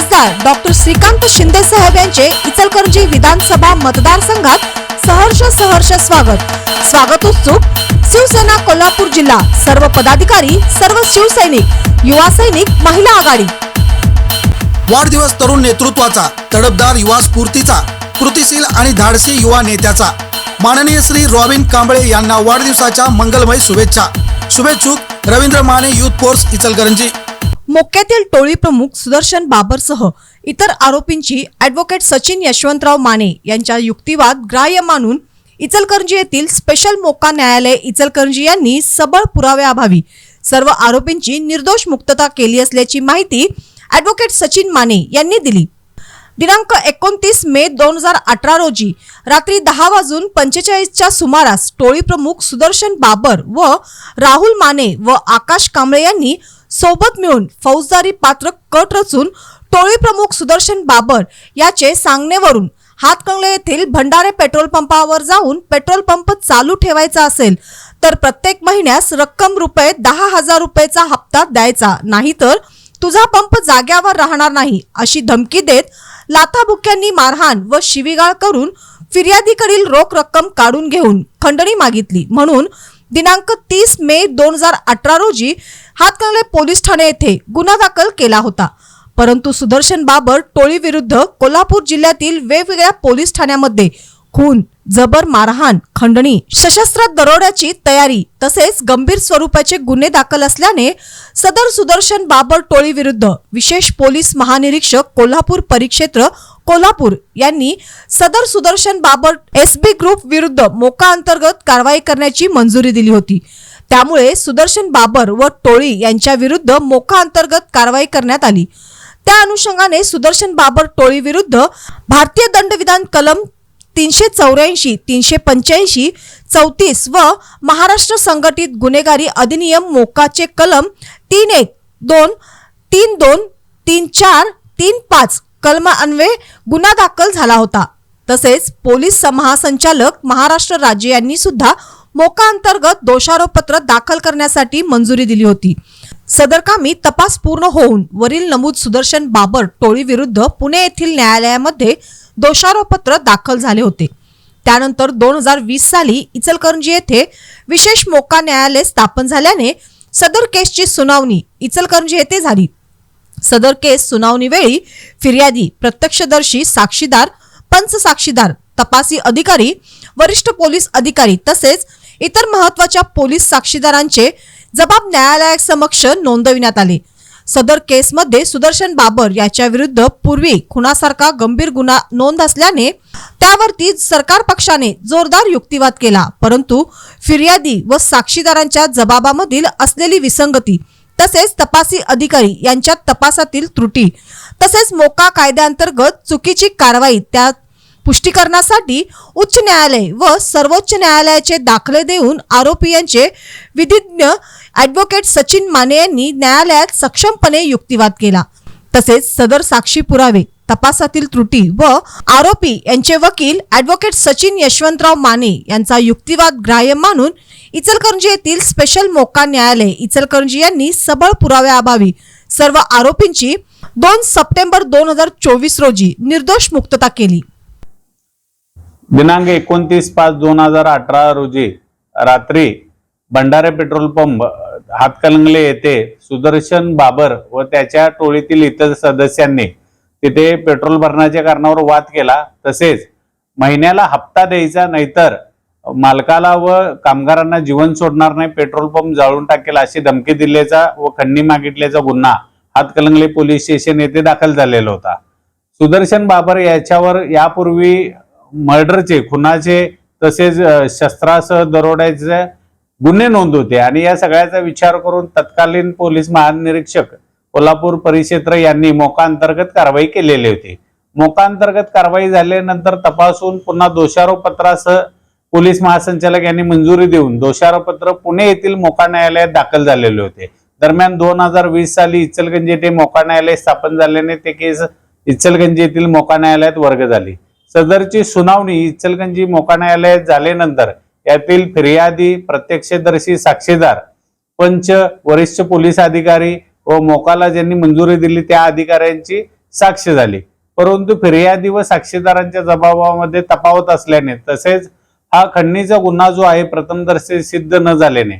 खासदार डॉक्टर श्रीकांत शिंदे साहेब यांचे इचलकरंजी विधानसभा मतदारसंघात सहर्ष सहर्ष स्वागत. स्वागत उत्सुक शिवसेना कोल्हापूर जिल्हा सर्व पदाधिकारी सर्व शिवसैनिक युवा सैनिक महिला आघाडी. वाढदिवस तरुण नेतृत्वाचा तडपदार युवा स्फूर्तीचा कृतिशील आणि धाडसी युवा नेत्याचा. माननीय श्री रॉबिन कांबळे यांना वाढदिवसाच्या मंगलमय शुभेच्छा. शुभेच्छुक रवींद्र माने युथ फोर्स इचलकरंजी. मोक्यातील टोळी प्रमुख सुदर्शन बाबरसह इतर आरोपींची ॲडव्होकेट सचिन यशवंतराव माने यांच्या युक्तिवाद ग्राह्य मानून इचलकरंजी येथील स्पेशल मोक्का न्यायालय इचलकरंजी यांनी सबळ पुराव्याअभावी सर्व आरोपींची निर्दोष मुक्तता केली असल्याची माहिती ॲडव्होकेट सचिन माने यांनी दिली. दिनांक एकोणतीस मे दोन हजार अठरा रोजी रात्री दहा वाजून पंचेचाळीसच्या सुमारास टोळी प्रमुख सुदर्शन बाबर व राहुल माने व आकाश कांबळे यांनी सोबत मिळून फौजदारी पात्र कट रचून टोळी प्रमुख सुदर्शन बाबर याचे सांगणेवरून हातकंगले येथील भंडारे पेट्रोल पंपावर जाऊन पेट्रोल पंप चालू ठेवायचा असेल तर प्रत्येक महिन्यास रक्कम रुपये दहा हजार रुपयेचा हप्ता द्यायचा. नाहीतर तुझा पंप जाग्यावर राहणार नाही अशी धमकी देत लाथाबुक्यांनी मारहाण व शिवीगाळ करून फिर्यादीकडील रोख रक्कम काढून घेऊन खंडणी मागितली. म्हणून दिनांक तीस मे दोन हजार अठरा रोजी हातकणले पोलीस ठाणे येथे गुन्हा दाखल केला होता. परंतु सुदर्शन बाबर टोळीविरुद्ध कोल्हापूर जिल्ह्यातील वेगवेगळ्या पोलीस ठाण्यामध्ये खून जबर मारहाण खंडणी सशस्त्र दरोड्याची तयारी तसेच गंभीर स्वरूपाचे गुन्हे दाखल असल्याने सदर सुदर्शन बाबर टोळी विरुद्ध विशेष पोलीस महानिरीक्षक कोल्हापूर परिक्षेत्र कोल्हापूर यांनी सदर Sudarshan Babar S B group विरुद्ध मोका अंतर्गत कारवाई करण्याची मंजुरी दिली होती. त्यामुळे सुदर्शन बाबर व टोळी यांच्या विरुद्ध मोका अंतर्गत कारवाई करण्यात आली. त्या अनुषंगाने सुदर्शन बाबर टोळी विरुद्ध भारतीय दंडविधान कलम तीनशे चौऱ्याऐंशी तीनशे पंच्याऐंशी चौतीस व महाराष्ट्र संघटित गुन्हेगारी अधिनियम मोकाचे कलम तीन एक दोन तीन दोन तीन चार तीन पाच कलम अन्वये गुन्हा दाखल झाला होता. तसेच पोलीस महासंचालक महाराष्ट्र राज्य यांनी सुद्धा मोका अंतर्गत दोषारोपपत्र दाखल करण्यासाठी मंजुरी दिली होती. सदरकामी तपास पूर्ण होऊन वरील नमूद सुदर्शन बाबर टोळी विरुद्ध पुणे येथील न्यायालयामध्ये दोषारोपपत्र दाखल झाले होते. त्यानंतर दोन हजार वीस साली इचलकरंजी येथे विशेष मोका न्यायालय स्थापन झाल्याने सदर केसची सुनावणी इचलकरंजी येथे झाली. सदर केस सुनावणीवेळी फिर्यादी प्रत्यक्षदर्शी साक्षीदार पंच साक्षीदार तपासी अधिकारी वरिष्ठ पोलीस अधिकारी तसेच इतर महत्त्वाच्या पोलीस साक्षीदारांचे जबाब न्यायालयासमक्ष नोंदविण्यात आले. सदर केसमध्ये सुदर्शन बाबर याच्या विरुद्ध पूर्वी खुनासारखा गंभीर गुन्हा नोंद असल्याने त्यावरती सरकार पक्षाने जोरदार युक्तिवाद केला. परंतु फिर्यादी व साक्षीदारांच्या जबाबामधील असलेली विसंगती तसेच तपासी अधिकारी यांच्या तपासातील त्रुटी तसेच मोका कायद्याअंतर्गत चुकीची कारवाई त्या पुष्टीकरणासाठी उच्च न्यायालय व सर्वोच्च न्यायालयाचे दाखले देऊन आरोपी यांचे विधिज्ञ ॲडव्होकेट सचिन माने यांनी न्यायालयात सक्षमपणे युक्तिवाद केला. तसेच सदर साक्षी पुरावे तपासातील त्रुटी व आरोपी यांचे वकील ॲडव्होकेट सचिन यशवंतराव माने यांचा युक्तिवाद ग्राह्य मानून इचलकरंजी येथील स्पेशल मोका न्यायालय इचलकरंजी यांनी सबळ पुराव्याअभावी सर्व आरोपींची दोन सप्टेंबर दोन हजार चोवीस रोजी निर्दोष मुक्तता केली. दिनांक एकोणतीस पाच दोन हजार अठरा रोजी रात्री भंडारे पेट्रोल पंप हातकलंगले येथे सुदर्शन बाबर व त्याच्या टोळीतील इतर सदस्यांनी तिथे पेट्रोल भरण्याच्या कारणावर वाद केला. तसेच महिन्याला हप्ता द्यायचा नाहीतर मालकाला व कामगारांना जीवन सोडणार नाही पेट्रोल पंप जाळून टाकेल अशी धमकी दिल्याचा व खंडणी मागितल्याचा गुन्हा हातकलंगले पोलीस स्टेशन येथे दाखल झालेला होता. सुदर्शन बाबर याच्यावर यापूर्वी मर्डरचे खुनाचे तसेच शस्त्रासह दरोड्याचे गुन्हे नोंद होते. आणि या सगळ्याचा विचार करून तत्कालीन पोलीस महानिरीक्षक कोल्हापूर परिक्षेत्र यांनी मोकाअंतर्गत कारवाई केलेली होती. मोकाअंतर्गत कारवाई झाल्यानंतर तपासून पुन्हा दोषारोपत्रासह पोलीस महासंचालक यांनी मंजुरी देऊन दोषारोपत्र पुणे येथील मोका न्यायालयात दाखल झालेले होते. दरम्यान दोन हजार वीस साली इचलगंज येथे मोका न्यायालय स्थापन झाल्याने ते केस इचलगंज येथील मोका न्यायालयात वर्ग झाली. सदरची सुनावणी इचलगंजी मोका न्यायालयात झाल्यानंतर यातील फिर्यादी प्रत्यक्षदर्शी साक्षीदार पंच वरिष्ठ पोलीस अधिकारी व मोकाला ज्यांनी मंजुरी दिली त्या अधिकाऱ्यांची साक्ष झाली. परंतु फिर्यादी व साक्षीदारांच्या जबाबामध्ये तफावत असल्याने तसेच हा खंडणीचा गुन्हा जो आहे प्रथमदर्शी सिद्ध न झाल्याने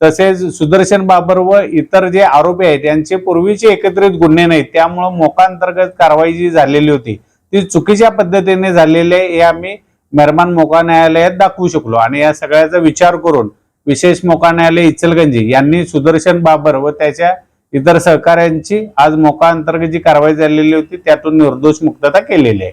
तसेच सुदर्शन बाबर व इतर जे आरोपी आहेत यांचे पूर्वीचे एकत्रित गुन्हे नाहीत. त्यामुळं मोकांतर्गत कारवाई जी झालेली होती ती चुकीच्या पद्धतीने झालेले आहे हे आम्ही मेहरमान मोका न्यायालयात दाखवू शकलो. आणि या सगळ्याचा विचार करून विशेष मोका न्यायालय इचलगंजी यांनी सुदर्शन बाबर व त्याच्या इतर सहकाऱ्यांची आज मोका अंतर्गत जी कारवाई झालेली होती त्यातून निर्दोष मुक्तता केलेली आहे.